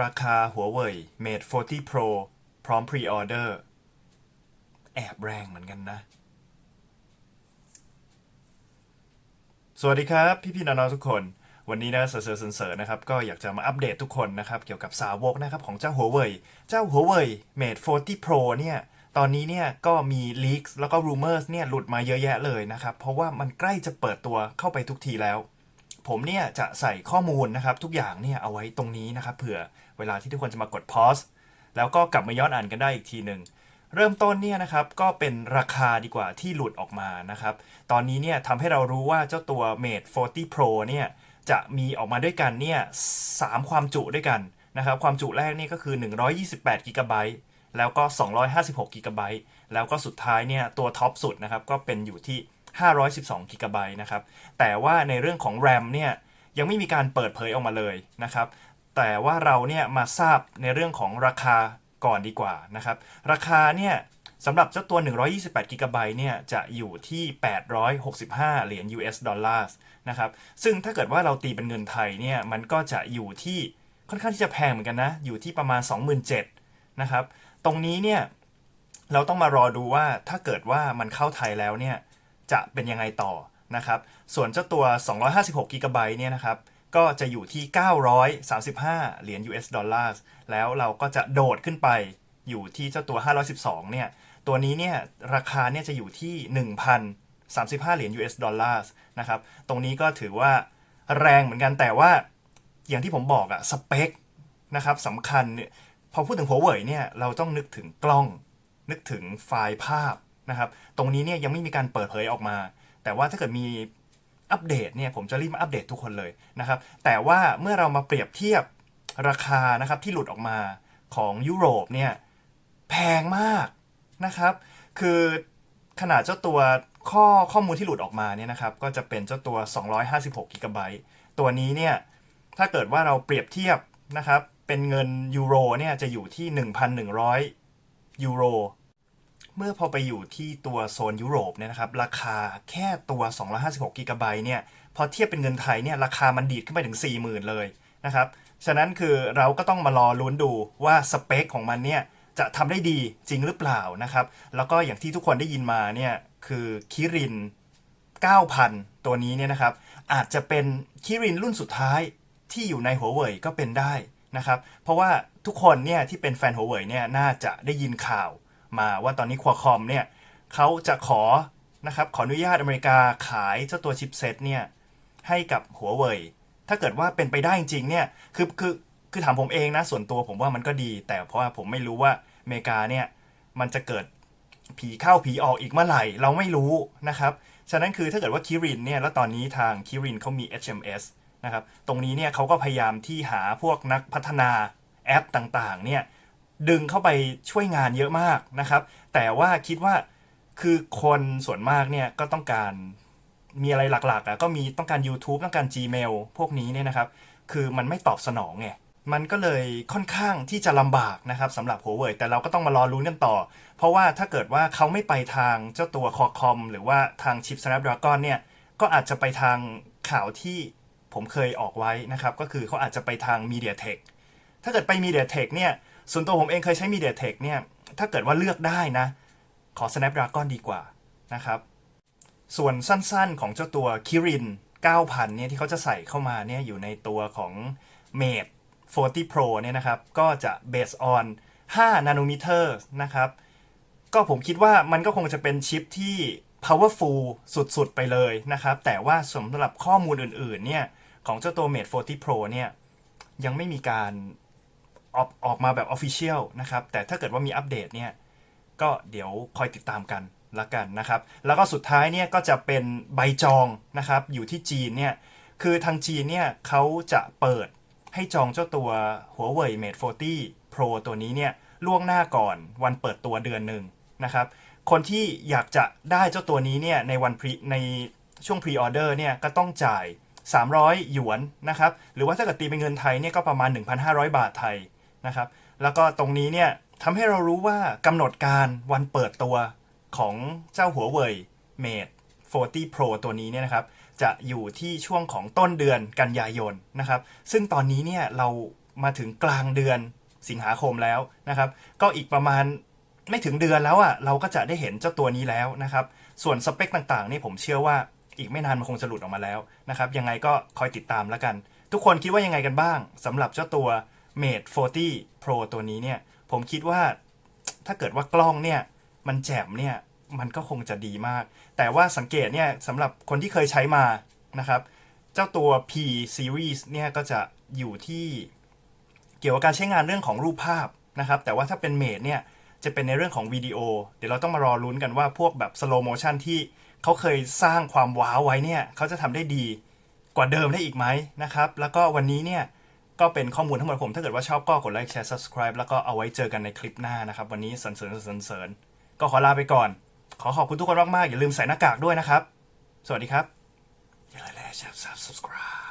ราคาหัวเว่ย Mate 40 Pro พร้อมพรีออเดอร์แอบแรงเหมือนกันนะ สวัสดีครับพี่พี่ๆน้องทุกคน วันนี้นะเซอร์เซอร์เซอร์นะครับ ก็อยากจะมาอัปเดตทุกคนนะครับ เกี่ยวกับสาวกนะครับของเจ้าหัวเว่ยเจ้าหัวเว่ย Mate 40 Pro เนี่ยตอนนี้เนี่ยก็มี leaks แล้วก็ rumors เนี่ยหลุดมาเยอะแยะเลยนะครับ เพราะว่ามันใกล้จะเปิดตัวเข้าไปทุกทีแล้ว ผมเนี่ยจะใส่ข้อมูลนะครับ ทุกอย่างเนี่ยเอาไว้ตรงนี้นะครับ เผื่อเวลาที่ทุกคนจะมากด pause แล้วก็กลับมาย้อนอ่านกันได้อีกทีหนึ่งเริ่มต้นเนี่ยนะครับก็เป็นราคาดีกว่าที่หลุดออกมานะครับ ตอนนี้เนี่ยทำให้เรารู้ว่าเจ้าตัว Mate 40 Pro เนี่ยจะมีออกมาด้วยกันเนี่ยสามความจุด้วยกันนะครับ ความจุแรกนี่ก็คือ 128 g b แล้วก็ 256 g b แล้วก็สุดท้ายเนี่ยตัวท็อปสุดนะครับก็เป็นอยู่ที่ 512 g b นะครับ แต่ว่าในเรื่องของ RAM เนี่ยยังไม่มีการเปิดเผยออกมาเลยนะครับ แต่ว่าเราเนี่ยมาทราบในเรื่องของราคาก่อนดีกว่านะครับ ราคาเนี่ยสำหรับเจ้าตัว 128 g b เนี่ยจะอยู่ที่ 865 เหรียญ US ดอลลาร์นะครับ ซึ่งถ้าเกิดว่าเราตีเป็นเงินไทยเนี่ยมันก็จะอยู่ที่ค่อนข้างที่จะแพงเหมือนกันนะ อยู่ที่ประมาณ 27,000นะครับ ตรงนี้เนี่ยเราต้องมารอดูว่าถ้าเกิดว่ามันเข้าไทยแล้วเนี่ย จะเป็นยังไงต่อนะครับ ส่วนเจ้าตัว 256 g b เนี่ยนะครับ ก็จะอยู่ที่ 935 เหรียญ US ดอลลาร์แล้วเราก็จะโดดขึ้นไปอยู่ที่เจ้าตัว 512 เนี่ย ตัวนี้เนี่ยราคาเนี่ยจะอยู่ที่ 1,035 เหรียญ US ดอลลาร์นะครับ ตรงนี้ก็ถือว่าแรงเหมือนกันแต่ว่าอย่างที่ผมบอกอะสเปคนะครับสำคัญเนี่ยพอพูดถึงหัวเว่ยเนี่ยเราต้องนึกถึงกล้องนึกถึงไฟล์ภาพ นะครับ ตรงนี้เนี่ยยังไม่มีการเปิดเผยออกมา แต่ว่าถ้าเกิดมีอัปเดตเนี่ยผมจะรีบมาอัปเดตทุกคนเลยนะครับ แต่ว่าเมื่อเรามาเปรียบเทียบราคานะครับที่หลุดออกมาของยุโรปเนี่ยแพงมากนะครับ คือขนาดเจ้าตัวข้อข้อมูลที่หลุดออกมาเนี่ยนะครับ ก็จะเป็นเจ้าตัว 256กิกะไบต์ตัวนี้เนี่ยถ้าเกิดว่าเราเปรียบเทียบนะครับ เป็นเงินยูโรเนี่ยจะอยู่ที่ 1,100 ยูโร เมื่อพอไปอยู่ที่ตัวโซนยุโรปเนี่ยนะครับ ราคาแค่ตัว256กิกะไบต์เนี่ย พอเทียบเป็นเงินไทยเนี่ย ราคามันดีดขึ้นไปถึง 40,000 เลยนะครับ ฉะนั้นคือเราก็ต้องมารอลุ้นดูว่าสเปคของมันเนี่ย จะทำได้ดีจริงหรือเปล่านะครับ แล้วก็อย่างที่ทุกคนได้ยินมาเนี่ย คือคิริน 9,000 ตัวนี้เนี่ยนะครับ อาจจะเป็นคิรินรุ่นสุดท้ายที่อยู่ในหัวเว่ยก็เป็นได้นะครับ เพราะว่าทุกคนเนี่ยที่เป็นแฟนหัวเว่ยเนี่ยน่าจะได้ยินข่าว มาว่าตอนนี้ควอคอมเนี่ยเขาจะขอนะครับขออนุญาตอเมริกาขายเจ้าตัวชิปเซตเนี่ยให้กับหัวเว่ยถ้าเกิดว่าเป็นไปได้จริงเนี่ยคือคือคือถามผมเองนะส่วนตัวผมว่ามันก็ดี แต่เพราะว่าผมไม่รู้ว่าอเมริกาเนี่ยมันจะเกิดผีเข้าผีออกอีกเมื่อไหร่ เราไม่รู้นะครับฉะนั้นคือถ้าเกิดว่าคิรินเนี่ยแล้วตอนนี้ทางคิรินเขามี HMS นะครับตรงนี้เนี่ยเขาก็พยายามที่หาพวกนักพัฒนาแอปต่างๆเนี่ย ดึงเข้าไปช่วยงานเยอะมากนะครับ แต่ว่าคิดว่าคือคนส่วนมากเนี่ยก็ต้องการมีอะไรหลักๆอะก็มีต้องการ YouTube ต้องการ Gmail พวกนี้เนี่ยนะครับ คือมันไม่ตอบสนองไงมันก็เลยค่อนข้างที่จะลำบากนะครับสำหรับ Huawei แต่เราก็ต้องมารอรุ้นกันต่อ เพราะว่าถ้าเกิดว่าเขาไม่ไปทางเจ้าตัว Qualcomm หรือว่าทางชิป Snapdragon เนี่ย ก็อาจจะไปทางข่าวที่ผมเคยออกไว้นะครับ ก็คือเขาอาจจะไปทาง MediaTek ถ้าเกิดไป MediaTek เนี่ยส่วนตัวผมเองเคยใช้ MediaTek เนี่ยถ้าเกิดว่าเลือกได้นะ ขอ Snapdragon ดีกว่านะครับ ส่วนสั้นๆของเจ้าตัว Kirin 9,000เนี่ยที่เขาจะใส่เข้ามาเนี่ยอยู่ในตัวของ Mate 40 Pro เนี่ยนะครับ ก็จะ based on 5นาโนมิเตอร์นะครับ ก็ผมคิดว่ามันก็คงจะเป็นชิปที่ powerful สุดๆ ไปเลยนะครับ แต่ว่าสำหรับข้อมูลอื่นๆ เนี่ย ของเจ้าตัว Mate 40 Pro เนี่ย ยังไม่มีการ ออกออกมาแบบ Official นะครับ แต่ถ้าเกิดว่ามีอัปเดตเนี่ย ก็เดี๋ยวคอยติดตามกันละกันนะครับ แล้วก็สุดท้ายเนี่ยก็จะเป็นใบจองนะครับ อยู่ที่จีนเนี่ย คือทางจีนเนี่ยเขาจะเปิดให้จองเจ้าตัว Huawei Mate 40 Pro ตัวนี้เนี่ยล่วงหน้าก่อนวันเปิดตัวเดือนหนึ่งนะครับ คนที่อยากจะได้เจ้าตัวนี้เนี่ยในวันพรีในช่วงพรีออเดอร์เนี่ยก็ต้องจ่าย 300 หยวนนะครับ หรือว่าถ้าเกิดตีเป็นเงินไทยเนี่ยก็ประมาณ 1,500 บาทไทย นะครับ แล้วก็ตรงนี้เนี่ยทำให้เรารู้ว่ากำหนดการวันเปิดตัวของเจ้าหัวเว่ย Mate 40 Pro ตัวนี้เนี่ยนะครับ จะอยู่ที่ช่วงของต้นเดือนกันยายนนะครับ ซึ่งตอนนี้เนี่ยเรามาถึงกลางเดือนสิงหาคมแล้วนะครับ ก็อีกประมาณไม่ถึงเดือนแล้วอะ่ะเราก็จะได้เห็นเจ้าตัวนี้แล้วนะครับ ส่วนสเปคต่างๆนี่ผมเชื่อว่าอีกไม่นานมันคงจะหลุดออกมาแล้วนะครับ ยังไงก็คอยติดตามแล้วกัน ทุกคนคิดว่ายังไงกันบ้างสำหรับเจ้าตัว Mate 40 Pro ตัวนี้เนี่ย ผมคิดว่าถ้าเกิดว่ากล้องเนี่ย มันแจ่มเนี่ย มันก็คงจะดีมาก แต่ว่าสังเกตเนี่ยสำหรับคนที่เคยใช้มานะครับ เจ้าตัว P series เนี่ย ก็จะอยู่ที่เกี่ยวกับการใช้งานเรื่องของรูปภาพนะครับ แต่ว่าถ้าเป็นเมดเนี่ย จะเป็นในเรื่องของวิดีโอ เดี๋ยวเราต้องมารอลุ้นกันว่าพวกแบบ slow motion ที่เขาเคยสร้างความว้าวไว้เนี่ย เขาจะทำได้ดีกว่าเดิมได้อีกไหมนะครับ แล้วก็วันนี้เนี่ย ก็เป็นข้อมูลทั้งหมดผม ถ้าเกิดว่าชอบก็กดไลค์แชร์ subscribe แล้วก็เอาไว้เจอกันในคลิปหน้านะครับ วันนี้สรรเสริญสันเสริญก็ขอลาไปก่อน ขอขอบคุณทุกคนมากๆ อย่าลืมใส่หน้ากากด้วยนะครับ สวัสดีครับอย่าลืมแชร์ subscribe